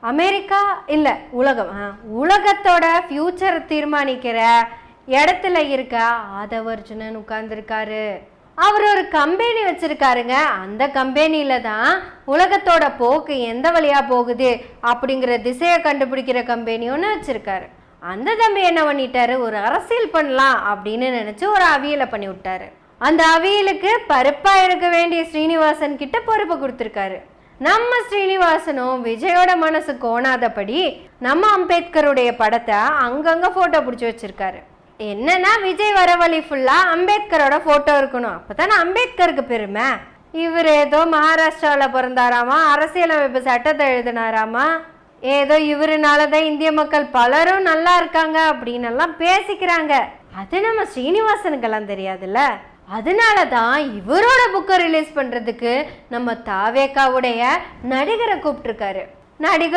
America இல்லை உலகம். ஆ, உலகத்தோட ஃப்யூச்சர் தீர்மானிக்கிற இடத்துல இருக்க ஆதவர்ஜுனன் உட்கார்ந்துருக்காரு. அவர் ஒரு கம்பெனி வச்சிருக்காருங்க. அந்த கம்பெனியில தான் உலகத்தோட போக்கு எந்த வழியா போகுது அப்படிங்கிற திசையை கண்டுபிடிக்கிற கம்பெனி ஒன்று வச்சிருக்காரு. அந்த தம்பி என்ன பண்ணிட்டாரு? ஒரு அரசியல் பண்ணலாம் அப்படின்னு நினைச்சு ஒரு அவியலை பண்ணி விட்டாரு. அந்த அவியலுக்கு பருப்பா இருக்க வேண்டிய ஸ்ரீனிவாசன் கிட்ட பொறுப்பை கொடுத்துருக்காரு. நம்ம ஸ்ரீனிவாசனும் விஜயோட மனசு கோணாதபடி நம்ம அம்பேத்கருடைய படத்தை அங்கங்க போட்டோ பிடிச்சி வச்சிருக்காரு. என்னன்னா விஜய் வர வழி ஃபுல்லா அம்பேத்கரோட போட்டோ இருக்கணும். அப்பதானே அம்பேத்கருக்கு பெருமை. இவர் ஏதோ மகாராஷ்டிராவில் பிறந்தாராமா அரசியலமைப்பு சட்டத்தை எழுதினாராமா ஏதோ இவருனால தான் இந்திய மக்கள் பலரும் நல்லா இருக்காங்க அப்படின்னு எல்லாம் பேசிக்கிறாங்க. அது நம்ம ஸ்ரீனிவாசனுக்கெல்லாம் தெரியாதுல்ல. அதனால தான் இவரோட புக்கை ரிலீஸ் பண்றதுக்கு நம்ம தாவேக்காவுடைய நடிகரை கூப்பிட்டுருக்காரு. நடிகர்